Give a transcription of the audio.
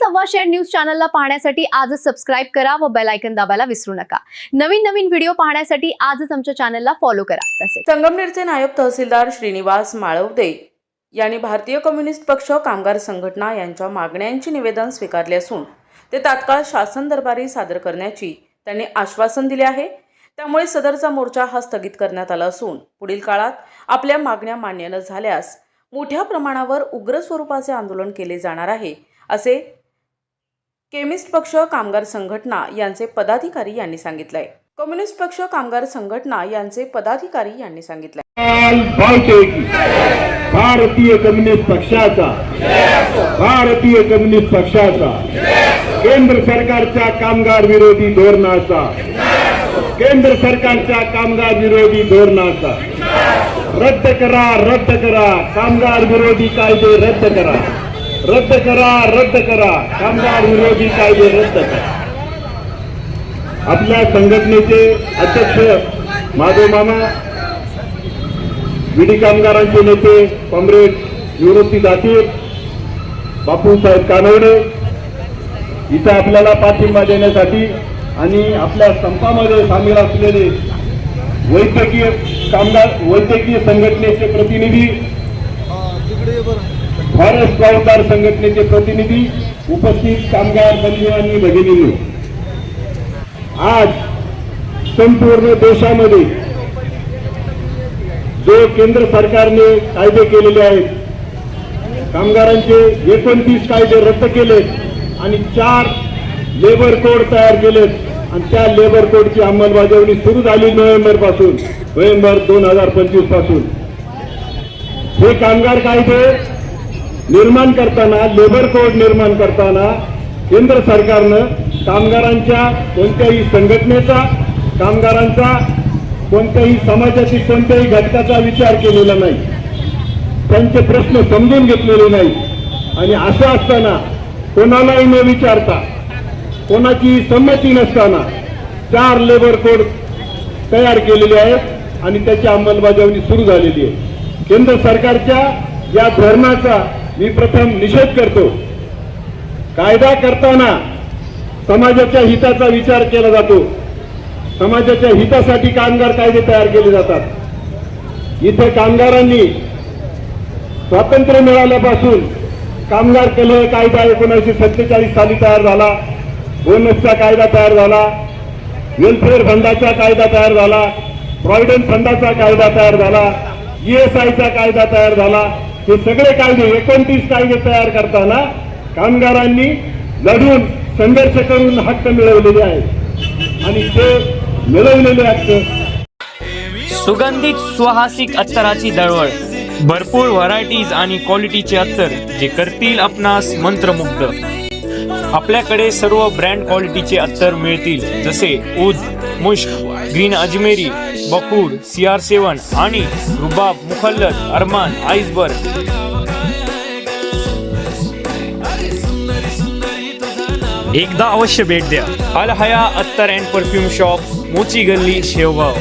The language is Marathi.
सव्वाशे न्यूज चॅनलला पाहण्यासाठी आजच सबस्क्राईब करा व बेलायकन दाबायला विसरू नका. नवीन नवीन व्हिडिओ पाहण्यासाठी आजच आमच्या चॅनलला फॉलो करा. तसेच संगमनेरचे नायब तहसीलदार श्रीनिवास माळवदे यांनी भारतीय कम्युनिस्ट पक्ष कामगार संघटना यांच्या मागण्यांची निवेदन स्वीकारले असून ते तात्काळ शासन दरबारी सादर करण्याची त्यांनी आश्वासन दिले आहे. त्यामुळे सदरचा मोर्चा हा स्थगित करण्यात आला असून पुढील काळात आपल्या मागण्या मान्य न झाल्यास मोठ्या प्रमाणावर उग्र स्वरूपाचे आंदोलन केले जाणार आहे असे केमिस्ट पक्ष कामगार संघटना यांचे पदाधिकारी यांनी सांगितलंय. कम्युनिस्ट पक्ष कामगार संघटना यांचे पदाधिकारी यांनी सांगितलंय. भारतीय कम्युनिस्ट पक्षाचा. भारतीय कम्युनिस्ट पक्षाचा. केंद्र सरकारच्या कामगार विरोधी धोरणाचा. केंद्र सरकारच्या कामगार विरोधी धोरणाचा. रद्द करा रद्द करा. कामगार विरोधी कायदे रद्द करा. रद्द करा रद्द करा. कामगार विरोधी कायदे रद्द करा. आपल्या संघटनेचे अध्यक्ष माधव मामा विडी कामगारांचे नेते कॉम्रेड निवृत्ती दातीर बापूसाहेब कानवडे इथं आपल्याला पाठिंबा देण्यासाठी आणि आपल्या संपामध्ये सामील असलेले वैद्यकीय कामगार वैद्यकीय संघटनेचे प्रतिनिधी फॉरेस्ट कामगार संघटनेचे प्रतिनिधी उपस्थित कामगार बंधू आणि भगिनींनी. आज संपूर्ण देशामध्ये जे केंद्र सरकारने कायदे केलेले आहेत कामगारांचे एकोणतीस कायदे रद्द केले आणि चार लेबर कोड तयार केलेत. आणि त्या लेबर कोडची अंमलबजावणी सुरू झाली नोव्हेंबरपासून नोव्हेंबर दोन हजार पंचवीसपासून. हे कामगार कायदे निर्माण करताना लेबर कोड निर्माण करताना केंद्र सरकारनं कामगारांच्या कोणत्याही संघटनेचा कामगारांचा कोणत्याही समाजातील कोणत्याही घटकाचा विचार केलेला नाही. त्यांचे प्रश्न समजून घेतलेले नाही. आणि असं असताना कोणालाही न विचारता कोणाची संमती नसताना चार लेबर कोड तयार केलेले आहेत आणि त्याची अंमलबजावणी सुरू झालेली आहे. केंद्र सरकारच्या या धोरणाचा मी प्रथम निषेध करतो. कायदा करताना समाजाच्या हिताचा विचार केला जातो. समाजाच्या हितासाठी कामगार कायदे तयार केले जातात. इथे कामगारांनी स्वातंत्र्य मिळाल्यापासून कामगार कलह कायदा एकोणीसशे सत्तेचाळीस साली तयार झाला. बोनसचा कायदा तयार झाला. वेलफेअर फंडाचा कायदा तयार झाला. प्रॉव्हिडंट फंडाचा कायदा तयार झाला. ईएसआयचा कायदा तयार झाला. हे सगळे कायदे एकोणतीस कायदे तयार करताना कामगारांनी लढून संघर्ष करून हक्क मिळवलेले आहेत. आणि ते मिळवलेले हक्क सुगंधित सुहासिक अत्तराची दळवळ भरपूर व्हरायटीज आणि क्वालिटीचे अत्तर जे करतील आपणास मंत्रमुग्ध. आपल्याकडे सर्व ब्रँड क्वालिटीचे अत्तर मिळतील जसे उद मुश्क ग्रीन अजमेरी बकूड सी आर सेवन आणि रुबाब मुखल्लत अरमान आईसबर्ग एकदा अवश्य भेट द्या. अल हया अत्तर अँड परफ्यूम शॉप मोची गल्ली शेवगाव.